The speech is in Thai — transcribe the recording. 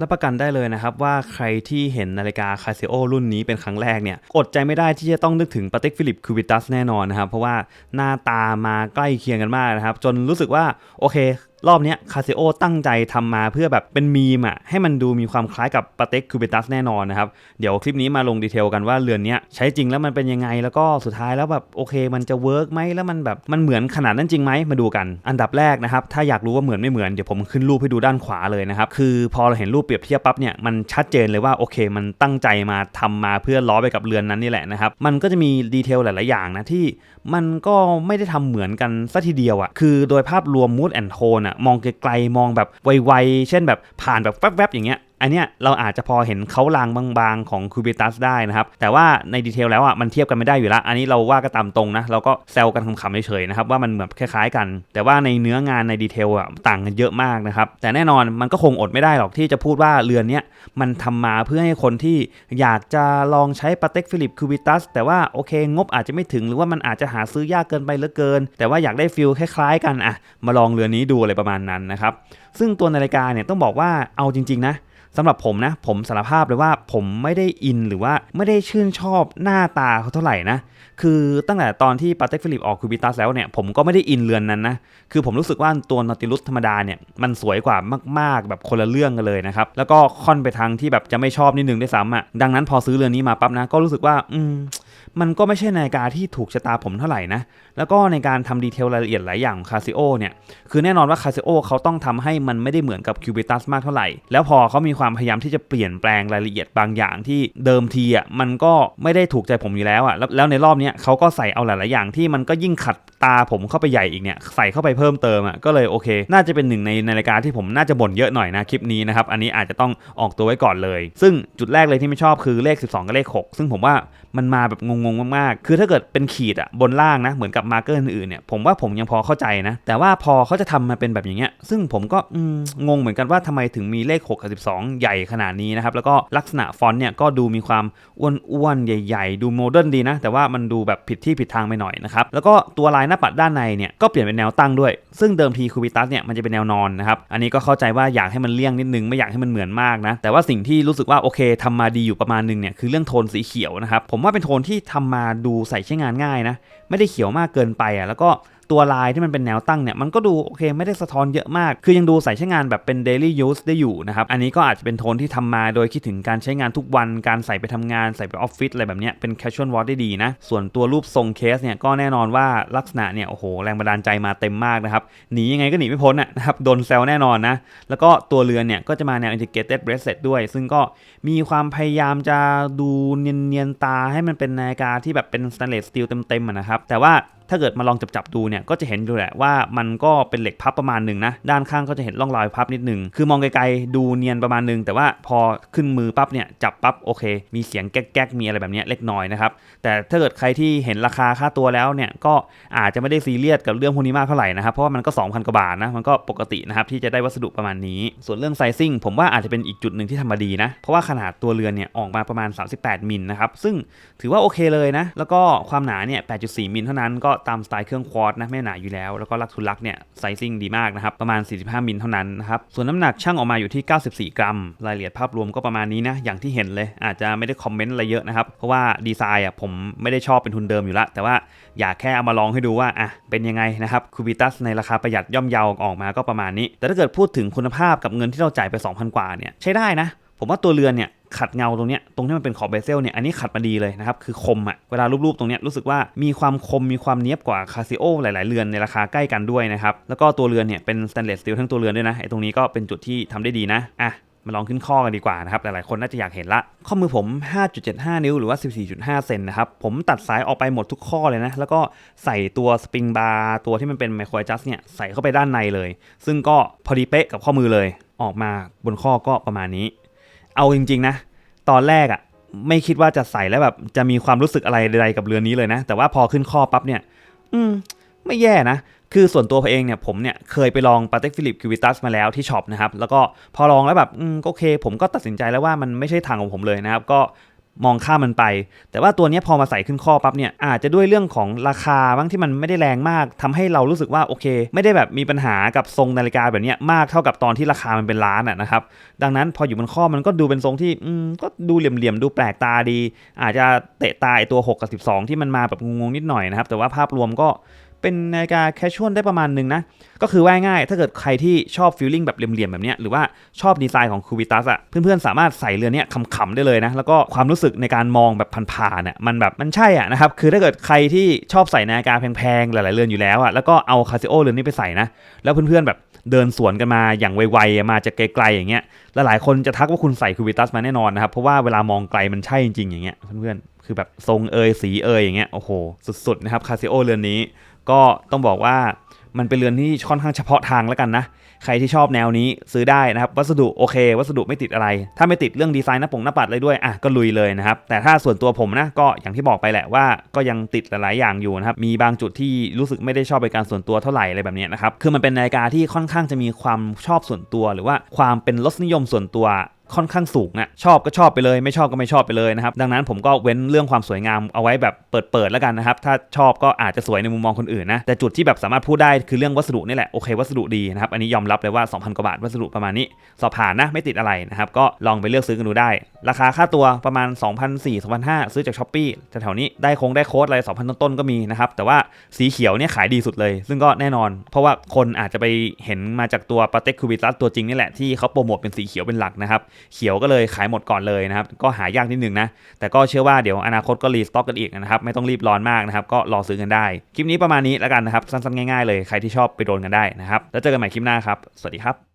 รับประกันได้เลยนะครับว่าใครที่เห็นนาฬิกาคาซิโอรุ่นนี้เป็นครั้งแรกเนี่ยอดใจไม่ได้ที่จะต้องนึกถึงปาเต็กฟิลิปคูบิตัสแน่นอนนะครับ เพราะว่าหน้าตามาใกล้เคียงกันมากนะครับ จนรู้สึกว่าโอเค รอบนี้คาซิโอตั้งใจทำมาเพื่อแบบเป็นมีมอะให้มันดูมีความคล้ายกับปาเต็กคูบิตัสแน่นอนนะครับ เดี๋ยวคลิปนี้มาลงดีเทลกันว่าเรือนนี้ใช้จริงแล้วมันเป็นยังไง แล้วก็สุดท้ายแล้วแบบโอเค มันจะเวิร์กไหมแล้วมันแบบมันเหมือนขนาดนั้นจริงไหมมาดูกัน อันดับแรกนะครับถ้าอยากรู้ว่าเหมือนไม่เหมือนเดี๋ยวผมขึ้นรูปให้ดูด้านขวาเลยนะครับคือพอเราเห็นรูปเปรียบเทียบปั๊บเนี่ยมันชัดเจนเลยว่าโอเค มันตั้งใจมาทำมาเพื่อล้อไปกับเรือนนั้นนี่แหละนะครับมันก็จะมีดีเทลหลายๆอย่างนะที่มันก็ไม่ได้ทำเหมือนกันสัทีเดียวอะ่ะคือโดยภาพรวมมูดแอนโทนอะมองไกลๆมองแบบไวๆเช่นแบบผ่านแบบแวบๆอย่างเงี้ย อันเนี้ยเราอาจจะพอเห็นเขาลางบางๆของคูบิตัสได้นะครับ แต่ว่าในดีเทลแล้วอะมันเทียบกันไม่ได้อยู่แล้ว อันนี้เราว่าก็ตามตรงนะ เราก็แซวกันขำๆเฉยๆนะครับว่ามันเหมือนคล้ายๆกัน แต่ว่าในเนื้องานในดีเทลอะต่างกันเยอะมากนะครับ แต่แน่นอนมันก็คงอดไม่ได้หรอกที่จะพูดว่าเรือนเนี้ยมันทำมาเพื่อให้คนที่อยากจะลองใช้ปาเต็กฟิลิปคูบิตัสแต่ว่าโอเคงบอาจจะไม่ถึงหรือว่ามันอาจจะหาซื้อยากเกินไปเหลือเกิน แต่ว่าอยากได้ฟิลคล้ายๆ กันอะมาลองเรือนนี้ดูอะไรประมาณนั้นนะครับซึ่งตัวนาฬิกาเนี่ยต้องบอกว่าเอาจริงๆนะ สำหรับผมนะ ผมสารภาพเลยว่าผมไม่ได้อินหรือว่าไม่ได้ชื่นชอบหน้าตาเขาเท่าไหร่นะ คือตั้งแต่ตอนที่ปาเต็กฟิลิปออกคูบิตัสแล้วเนี่ย ผมก็ไม่ได้อินเรือนนั้นนะ คือผมรู้สึกว่าตัวนอติลุสธรรมดาเนี่ย มันสวยกว่ามาก ๆ แบบคนละเรื่องกันเลยนะครับ แล้วก็ค่อนไปทางที่แบบจะไม่ชอบนิดนึงด้วยซ้ำอะดังนั้นพอซื้อเรือนนี้มาปั๊บนะก็รู้สึกว่าอืม มันก็ไม่ใช่นาฬิกาที่ถูกชะตาผมเท่าไหร่นะ แล้วก็ในการทำดีเทลรายละเอียดหลายอย่างของคาซิโอเนี่ย คือแน่นอนว่าคาซิโอเขาต้องทำให้มันไม่ได้เหมือนกับคิวบิตัสมากเท่าไหร่ แล้วพอเขามีความพยายามที่จะเปลี่ยนแปลงรายละเอียดบางอย่างที่เดิมทีอะมันก็ไม่ได้ถูกใจผมอยู่แล้วอะ แล้วในรอบนี้เขาก็ใส่เอาหลาย ๆ อย่างที่มันก็ยิ่งขัดตาผมเข้าไปใหญ่อีกเนี่ย ใส่เข้าไปเพิ่มเติมอะ ก็เลยโอเค น่าจะเป็นหนึ่งในนาฬิกาที่ผมน่าจะบ่นเยอะหน่อยนะคลิปนี้นะครับ อันนี้อาจจะต้องออกตัวไว้ก่อนเลย ซึ่งจุดแรกเลยที่ไม่ชอบคือเลข 12 กับเลข 6 ซึ่งผมว่ามันมาแบบงงๆมากๆ คือถ้าเกิดเป็นขีดอะบนล่างนะ เหมือนกับมาร์เกอร์อื่นๆเนี่ย ผมว่าผมยังพอเข้าใจนะ แต่ว่าพอเขาจะทำมาเป็นแบบอย่างเงี้ย ซึ่งผมก็งงเหมือนกันว่าทำไมถึงมีเลข 6 กับ 12 ใหญ่ขนาดนี้นะครับ แล้วก็ลักษณะฟอนต์เนี่ยก็ดูมีความอ้วนๆ ใหญ่ๆ ดูโมเดิร์นดีนะ แต่ว่ามันดูแบบผิดที่ผิดทางไปหน่อยนะครับ แล้วก็ตัวลายหน้าปัดด้านในเนี่ยก็เปลี่ยนเป็นแนวตั้งด้วย ซึ่งเดิมทีคูบิตัสเนี่ยมันจะเป็นแนวนอนนะครับ อันนี้ก็เข้าใจว่าอยากให้มันเลี่ยงนิดนึงไม่อยากให้มันเหมือนมากนะ แต่ว่าสิ่งที่รู้สึกว่าโอเคทำมาดีอยู่ประมาณนึงเนี่ยคือเรื่องโทนสีเขียวนะครับผมว่าเป็นโทนที่ทำมาดูใส่ใช้งานง่ายนะ ไม่ได้เขียวมากเกินไปอะแล้วก็ ตัวลายที่มันเป็นแนวตั้งเนี่ยมันก็ดูโอเคไม่ได้สะท้อนเยอะมาก คือยังดูใส่ใช้งานแบบเป็น daily use ได้อยู่นะครับอันนี้ก็อาจจะเป็นโทนที่ทำมาโดยคิดถึงการใช้งานทุกวันการใส่ไปทำงานใส่ไปออฟฟิศอะไรแบบเนี้ยเป็น casual watch ได้ดีนะส่วนตัวรูปทรงเคสเนี่ยก็แน่นอนว่าลักษณะเนี่ยโอ้โหแรงบันดาลใจมาเต็มมากนะครับหนียังไงก็หนีไม่พ้นนะครับโดนแซวแน่นอนนะแล้วก็ตัวเรือนเนี่ยก็จะมาแนว integrated bracelet ด้วย ซึ่งก็มีความพยายามจะดูเนียนๆตาให้มันเป็นนาฬิกาที่แบบเป็น stainless steel เต็มๆนะครับแต่ว่าถ้าเกิดมาลองจับจับดูเนี่ยก็จะเห็นอยู่แหละว่ามันก็เป็นเหล็กพับประมาณหนึ่งนะด้านข้างก็จะเห็นร่องรอยพับนิดหนึ่งคือมองไกลๆดูเนียนประมาณหนึ่งแต่ว่าพอขึ้นมือปั๊บเนี่ยจับปั๊บโอเค มีเสียงแก๊กๆมีอะไรแบบนี้เล็กน้อยนะครับแต่ถ้าเกิดใครที่เห็นราคาค่าตัวแล้วเนี่ยก็อาจจะไม่ได้ซีเรียสกับเรื่องพวกนี้มากเท่าไหร่นะครับเพราะว่ามันก็ 2,000กว่าบาทนะมันก็ปกตินะครับที่จะได้วัสดุประมาณนี้ ส่วนเรื่องไซซิ่งผมว่าอาจจะเป็นอีกจุดหนึ่งที่ทำมาดีนะเพราะว่าขนาดตัวเรือนเนี่ยออกมาประมาณ 38มิลนะครับซึ่งถือว่าโอเคเลยนะแล้วก็ความหนาเนี่ย8.4มิลเท่านั้นก็ตามสไตล์เครื่องควอตนะไม่หนาอยู่แล้ว แล้วก็ลักทุลักเนี่ยไซซิ่งดีมากนะครับ ประมาณ 45 มิลเท่านั้นนะครับ ส่วนน้ำหนักช่างออกมาอยู่ที่ 94 กรัม รายละเอียดภาพรวมก็ประมาณนี้นะ อย่างที่เห็นเลย อาจจะไม่ได้คอมเมนต์อะไรเยอะนะครับ เพราะว่าดีไซน์อะผมไม่ได้ชอบเป็นทุนเดิมอยู่ละ แต่ว่าอยากแค่เอามาลองให้ดูว่าอะเป็นยังไงนะครับคูบิตัสในราคาประหยัดย่อมเยาออกมาก็ประมาณนี้ แต่ถ้าเกิดพูดถึงคุณภาพกับเงินที่เราจ่ายไป 2,000 กว่าเนี่ยใช้ได้นะผมว่าตัวเรือนเนี่ย ขัดเงาตรงเนี้ยตรงที่มันเป็นขอบเบเซลเนี่ยอันนี้ขัดมาดีเลยนะครับคือคมอะ่ะเวลารูปๆตรงเนี้ยรู้สึกว่ามีความคมมีความเนี้ยบกว่าคาซิโอหลาย ๆ เรือนในราคาใกล้กันด้วยนะครับแล้วก็ตัวเรือนเนี่ยเป็นสแตนเลสสตีลทั้งตัวเรือนด้วยนะไอ้ตรงนี้ก็เป็นจุดที่ทำได้ดีนะอะมาลองขึ้นข้อกันดีกว่านะครับ หลายๆ คนน่าจะอยากเห็นละ ข้อมือผม 5.75 นิ้วหรือว่า 14.5 เซนนะครับ ผมตัดสายออกไปหมดทุกข้อเลยนะ แล้วก็ใส่ตัวสปริงบาร์ตัวที่มันเป็นไมโครจัสเนี่ย ใส่เข้าไปด้านในเลย ซึ่งก็พอดีเป๊ะกับข้อมือเลย ออกมาบนข้อก็ประมาณนี้ เอาจริง ๆ นะ ตอนแรกอะ่ะไม่คิดว่าจะใส่แล้วแบบจะมีความรู้สึกอะไรใดๆกับเรือนี้เลยนะ แต่ว่าพอขึ้นข้อปั๊บเนี่ย อืม ไม่แย่นะ คือส่วนตัวผมเองเนี่ยผมเนี่ยเคยไปลองปาเต็กฟิลิปคิวิตัสมาแล้วที่ช็อปนะครับ แล้วก็พอลองแล้วแบบ อืมโอเค ผมก็ตัดสินใจแล้วว่ามันไม่ใช่ทางของผมเลยนะครับ ก็ มองข้ามมันไป แต่ว่าตัวนี้พอมาใส่ขึ้นข้อปั๊บเนี่ยอาจจะด้วยเรื่องของราคาบ้างที่มันไม่ได้แรงมากทำให้เรารู้สึกว่าโอเค ไม่ได้แบบมีปัญหากับทรงนาฬิกาแบบนี้มากเท่ากับตอนที่ราคามันเป็นล้านอะนะครับดังนั้นพออยู่บนข้อมันก็ดูเป็นทรงที่ก็ดูเหลี่ยมๆดูแปลกตาดี อาจจะเตะตาไอตัว6กับ12 ที่มันมาแบบงงๆนิดหน่อยนะครับแต่ว่าภาพรวมก็ เป็นนาฬิกาแคชชวลได้ประมาณหนึ่งนะ ก็คือว่าง่ายถ้าเกิดใครที่ชอบฟีลลิ่งแบบเหลี่ยมๆแบบเนี้ยหรือว่าชอบดีไซน์ของคูบิตัสอะเพื่อนๆสามารถใส่เรือนเนี้ยขำๆได้เลยนะ แล้วก็ความรู้สึกในการมองแบบผ่านๆเนี่ยมันแบบมันใช่อะนะครับ คือถ้าเกิดใครที่ชอบใส่นาฬิกาแพงๆหลายๆเรือนอยู่แล้วอะแล้วก็เอาคาซิโอเรือนนี้ไปใส่นะแล้วเพื่อนๆแบบเดินสวนกันมาอย่างไวๆมาจากไกลๆอย่างเงี้ยหลายๆคนจะทักว่าคุณใส่คูบิตัสมาแน่นอนนะครับ เพราะว่าเวลามองไกลมันใช่จริงๆอย่างเงี้ยเพื่อนๆคือแบบทรงเอยสีเอยอย่างเงี้ยโอ้โหสุดๆนะครับคาซิโอเรือนนี้ ก็ต้องบอกว่ามันเป็นเรือนที่ค่อนข้างเฉพาะทางแล้วกันนะ ใครที่ชอบแนวนี้ซื้อได้นะครับ วัสดุโอเค วัสดุไม่ติดอะไร ถ้าไม่ติดเรื่องดีไซน์หน้าปงหน้าปัดเลยด้วย อะก็ลุยเลยนะครับ แต่ถ้าส่วนตัวผมนะก็อย่างที่บอกไปแหละว่าก็ยังติดหลาย ๆ อย่างอยู่นะครับ มีบางจุดที่รู้สึกไม่ได้ชอบเป็นการส่วนตัวเท่าไหร่อะไรแบบนี้นะครับ คือมันเป็นนาฬิกาที่ค่อนข้างจะมีความชอบส่วนตัว หรือว่าความเป็นรสนิยมส่วนตัว ค่อนข้างสูงอะชอบก็ชอบไปเลย ไม่ชอบก็ไม่ชอบไปเลยนะครับ ดังนั้นผมก็เว้นเรื่องความสวยงามเอาไว้แบบเปิดๆแล้วกันนะครับ ถ้าชอบก็อาจจะสวยในมุมมองคนอื่นนะ แต่จุดที่แบบสามารถพูดได้คือเรื่องวัสดุนี่แหละ โอเควัสดุดีนะครับ อันนี้ยอมรับเลยว่า 2,000 กว่าบาทวัสดุประมาณนี้ สอบผ่านนะไม่ติดอะไรนะครับ ก็ลองไปเลือกซื้อกันดูได้ ราคาค่าตัวประมาณ2,400 2,500 ซื้อจากช้อปปี้แถวๆนี้ได้คงได้โค้ดอะไร2,000 ต้นๆก็มีนะครับ แต่ว่าสีเขียวเนี่ยขายดีสุดเลย ซึ่งก็แน่นอน เพราะว่าคนอาจจะไปเห็นมาจากตัวปาเต็กคูบิตัสตัวจริงนี่แหละที่เขาโปรโมทเป็นสีเขียวเป็นหลักนะครับเขียวก็เลยขายหมดก่อนเลยนะครับก็หายากนิดนึงนะแต่ก็เชื่อว่าเดี๋ยวอนาคตก็รีสต็อกกันอีกนะครับไม่ต้องรีบร้อนมากนะครับก็รอซื้อกันได้ คลิปนี้ประมาณนี้แล้วกันนะครับสั้นๆง่ายๆเลยใครที่ชอบไปโดนกันได้นะครับแล้วเจอกันใหม่คลิปหน้าครับสวัสดีครับ